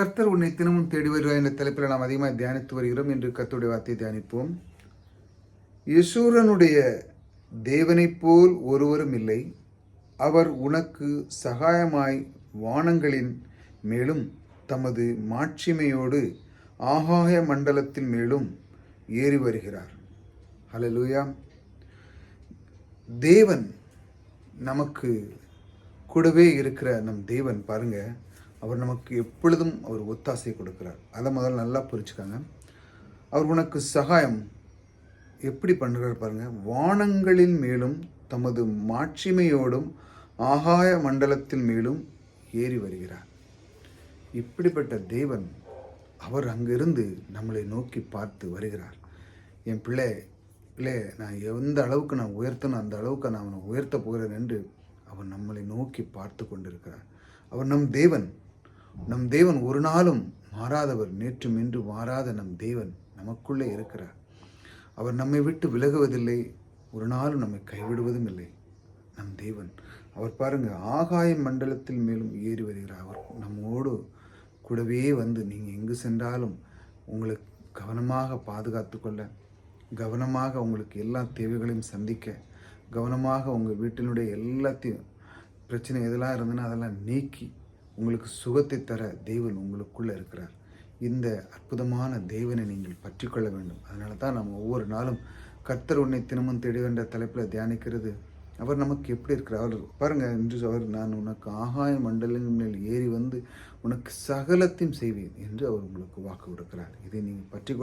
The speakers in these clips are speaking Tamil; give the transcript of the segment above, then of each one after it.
கர்த்தர் உன்னை தினமும் தேடி வருவார் என்ற தலைப்பில் நாம் அதிகமாக தியானித்து வருகிறோம். என்று கர்த்தருடைய வார்த்தையை தியானிப்போம். யசூரனுடைய தேவனைப் போல் ஒருவரும் இல்லை. அவர் உனக்கு சகாயமாய் வானங்களின் மேலும் தமது மாட்சிமையோடு ஆகாய மண்டலத்தின் மேலும் ஏறி வருகிறார். ஹலலூயா தேவன் நமக்கு கூடவே இருக்கிற நம் தேவன் பாருங்கள் அவர் நமக்கு எப்பொழுதும் அவர் ஒத்தாசை கொடுக்கிறார். அதை முதல்ல நல்லா புரிச்சுக்காங்க அவர் உனக்கு சகாயம் எப்படி பண்ணுறார் பாருங்கள் வானங்களின் மேலும் தமது மாட்சிமையோடும் ஆகாய மண்டலத்தின் மேலும் ஏறி வருகிறார். இப்படிப்பட்ட தேவன் அவர் அங்கிருந்து நம்மளை நோக்கி பார்த்து வருகிறார். என் பிள்ளை இல்லை நான் எந்த அளவுக்கு நான் உயர்த்தணும் அந்த அளவுக்கு நான் அவனை உயர்த்த போகிறேன் என்று அவர் நம்மளை நோக்கி பார்த்து கொண்டிருக்கிறார். அவர் நம் தேவன். நம் தேவன் ஒரு நாளும் மாறாதவர் நேற்றும் இன்று மாறாத நம் தேவன் நமக்குள்ளே இருக்கிறார். அவர் நம்மை விட்டு விலகுவதில்லை ஒரு நாளும் நம்மை கைவிடுவதும் இல்லை. நம் தேவன் அவர் பாருங்க ஆகாய மண்டலத்தில் மேலும் ஏறி வருகிறார். அவர் நம்மோடு கூடவே வந்து நீங்கள் எங்கு சென்றாலும் உங்களை கவனமாக பாதுகாத்து கொள்ள கவனமாக உங்களுக்கு எல்லா தேவைகளையும் சந்திக்க கவனமாக உங்கள் வீட்டினுடைய எல்லாத்தையும் பிரச்சனை எதெல்லாம் இருந்ததுன்னா அதெல்லாம் நீக்கி உங்களுக்கு சுகத்தை தர தேவன் உங்களுக்குள்ளே இருக்கிறார். இந்த அற்புதமான தேவனை நீங்கள் பற்றிக்கொள்ள வேண்டும். அதனால தான் நம்ம ஒவ்வொரு நாளும் கர்த்தர் உன்னை தினமும் தேடுகின்ற தலைப்பில் தியானிக்கிறது. அவர் நமக்கு எப்படி இருக்கிறார்? அவர் பாருங்கள் என்று அவர் நான் உனக்கு ஆகாய மண்டலங்கள் மேல் ஏறி வந்து உனக்கு சகலத்தையும் செய்வேன் என்று அவர் உங்களுக்கு வாக்கு கொடுக்கிறார். இதை நீங்கள் பற்றி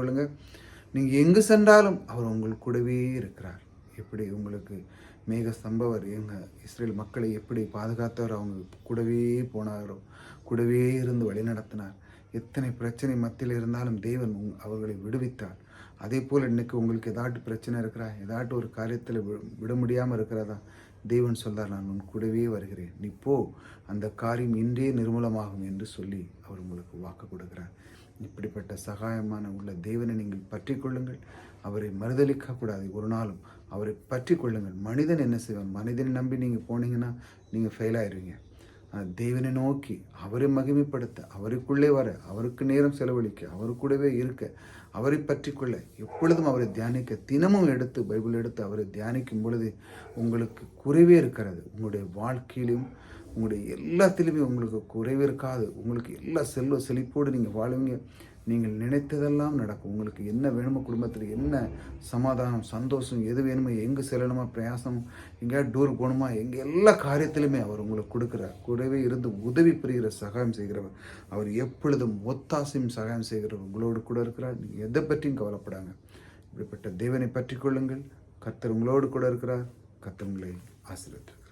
நீங்கள் எங்கு சென்றாலும் அவர் உங்கள் கூடவே இருக்கிறார். எப்படி உங்களுக்கு மேக சம்பவர் எங்கள் இஸ்ரேல் மக்களை எப்படி பாதுகாத்தவர் அவங்க கூடவே போனாரோ கூடவே இருந்து வழி நடத்தினார். எத்தனை பிரச்சனை மத்தியில் இருந்தாலும் தேவன் உங்- அவர்களை விடுவித்தார். அதே போல் இன்னைக்கு உங்களுக்கு ஏதாட்டு பிரச்சனை இருக்கிறா ஏதாட்டு ஒரு காரியத்தில் வி- விட முடியாமல் இருக்கிறதா? தேவன் சொல்றார் நான் உன் கூடவே வருகிறேன். நீ போ. அந்த காரியம் இன்றே நிர்மூலமாகும் என்று சொல்லி அவர் உங்களுக்கு வாக்கு கொடுக்கிறார். இப்படிப்பட்ட சகாயமான உள்ள தேவனை நீங்கள் பற்றி கொள்ளுங்கள். அவரை மறுதலிக்க கூடாது ஒரு நாளும் அவரை பற்றி கொள்ளுங்கள். மனிதன் என்ன செய்வான்? மனிதனை நம்பி நீங்கள் போனீங்கன்னா நீங்கள் ஃபெயில் ஆயிடுவீங்க தேவனை நோக்கி அவரை மகிமைப்படுத்த அவருக்குள்ளே வர அவருக்கு நேரம் செலவழிக்க அவரு கூடவே இருக்க அவரை பற்றி கொள்ள எப்பொழுதும் அவரை தியானிக்க தினமும் எடுத்து பைபிள் எடுத்து அவரை தியானிக்கும் பொழுது உங்களுக்கு குறைவே இருக்கிறது. உங்களுடைய வாழ்க்கையிலும் உங்களுடைய எல்லாத்திலுமே உங்களுக்கு குறைவே இருக்காது. உங்களுக்கு எல்லா செல்வ செழிப்போடு நீங்கள் வாழுவீங்க. நீங்கள் நினைத்ததெல்லாம் நடக்கும். உங்களுக்கு என்ன வேணுமோ குடும்பத்தில் என்ன சமாதானம் சந்தோஷம் எது வேணுமோ எங்கே செல்லணுமா பிரயாசம் எங்கேயா டூர் போகணுமா எங்கே எல்லா காரியத்திலுமே அவர் உங்களுக்கு கொடுக்குறார். கூடவே இருந்து உதவி புரிகிற சகாயம் செய்கிறவர். அவர் எப்பொழுதும் ஒத்தாசையும் சகாயம் செய்கிறவர். உங்களோடு கூட இருக்கிறார். நீங்கள் எதை பற்றியும் கவலைப்படாங்க இப்படிப்பட்ட தேவனை பற்றி கொள்ளுங்கள். கத்தர் உங்களோடு கூட இருக்கிறார். கத்தர் உங்களை ஆசீர்வதிப்பார்.